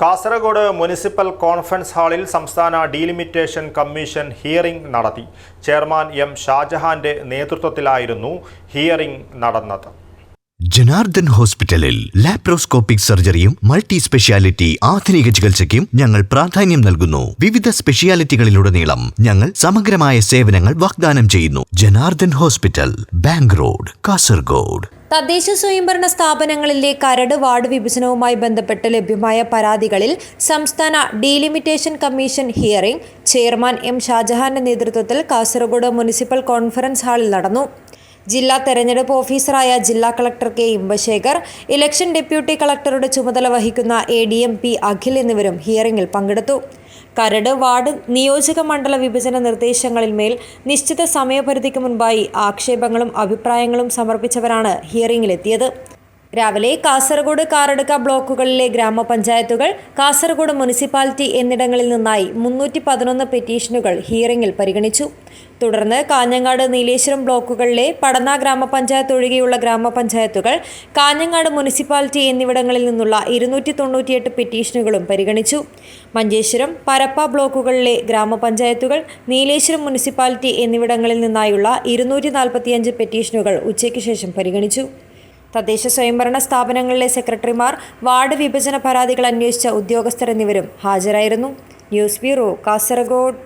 Kasaragod municipal conference ഹാളിൽ സംസ്ഥാന delimitation commission hearing നടത്തി. ചെയർമാൻ എം ഷാജഹാന്റെ നേതൃത്വത്തിലായിരുന്നു ഹിയറിംഗ് നടന്നത്. ജനാർദ്ദൻ ഹോസ്പിറ്റലിൽ ലാപ്രോസ്കോപ്പിക് സർജറിയും മൾട്ടി സ്പെഷ്യാലിറ്റി ആധുനിക ചികിത്സയ്ക്കും ഞങ്ങൾ പ്രാധാന്യം നൽകുന്നു. വിവിധ സ്പെഷ്യാലിറ്റികളിലുടനീളം ഞങ്ങൾ സമഗ്രമായ സേവനങ്ങൾ വാഗ്ദാനം ചെയ്യുന്നു. Janardhan hospital bank road Kasaragod. തദ്ദേശ സ്വയംഭരണ സ്ഥാപനങ്ങളിലെ കരട് വാർഡ് വിഭജനവുമായി ബന്ധപ്പെട്ട് ലഭ്യമായ പരാതികളിൽ സംസ്ഥാന delimitation commission hearing chairman M ഷാജഹാന്റെ നേതൃത്വത്തിൽ കാസർഗോഡ് മുനിസിപ്പൽ കോൺഫറൻസ് ഹാളിൽ നടന്നു. ജില്ലാ തെരഞ്ഞെടുപ്പ് ഓഫീസറായ ജില്ലാ collector K Inbasekar election deputy കളക്ടറുടെ ചുമതല വഹിക്കുന്ന A D M P Akhil എന്നിവരും ഹിയറിംഗിൽ പങ്കെടുത്തു. കരട് വാർഡ് നിയോജക മണ്ഡല വിഭജന നിർദ്ദേശങ്ങളിന്മേൽ നിശ്ചിത സമയപരിധിക്ക് മുൻപായി ആക്ഷേപങ്ങളും അഭിപ്രായങ്ങളും സമർപ്പിച്ചവരാണ് ഹിയറിംഗിലെത്തിയത്. രാവിലെ കാസർഗോഡ് കാറടുക്ക ബ്ലോക്കുകളിലെ ഗ്രാമപഞ്ചായത്തുകൾ കാസർഗോഡ് മുനിസിപ്പാലിറ്റി എന്നിടങ്ങളിൽ നിന്നായി മുന്നൂറ്റി പതിനൊന്ന് പെറ്റീഷനുകൾ ഹിയറിംഗിൽ പരിഗണിച്ചു. തുടർന്ന് കാഞ്ഞങ്ങാട് നീലേശ്വരം ബ്ലോക്കുകളിലെ പടന്ന ഗ്രാമപഞ്ചായത്ത് ഒഴികെയുള്ള ഗ്രാമപഞ്ചായത്തുകൾ കാഞ്ഞങ്ങാട് മുനിസിപ്പാലിറ്റി എന്നിവിടങ്ങളിൽ നിന്നുള്ള ഇരുന്നൂറ്റി തൊണ്ണൂറ്റിയെട്ട് പെറ്റീഷനുകളും പരിഗണിച്ചു. മഞ്ചേശ്വരം പരപ്പ ബ്ലോക്കുകളിലെ ഗ്രാമപഞ്ചായത്തുകൾ നീലേശ്വരം മുനിസിപ്പാലിറ്റി എന്നിവിടങ്ങളിൽ നിന്നായുള്ള ഇരുന്നൂറ്റി പെറ്റീഷനുകൾ ഉച്ചയ്ക്ക് ശേഷം പരിഗണിച്ചു. തദ്ദേശ സ്വയംഭരണ സ്ഥാപനങ്ങളിലെ സെക്രട്ടറിമാർ വാർഡ് വിഭജന പരാതികൾ അന്വേഷിച്ച ഉദ്യോഗസ്ഥർ എന്നിവരും ഹാജരായിരുന്നു. News bureau Kasaragod.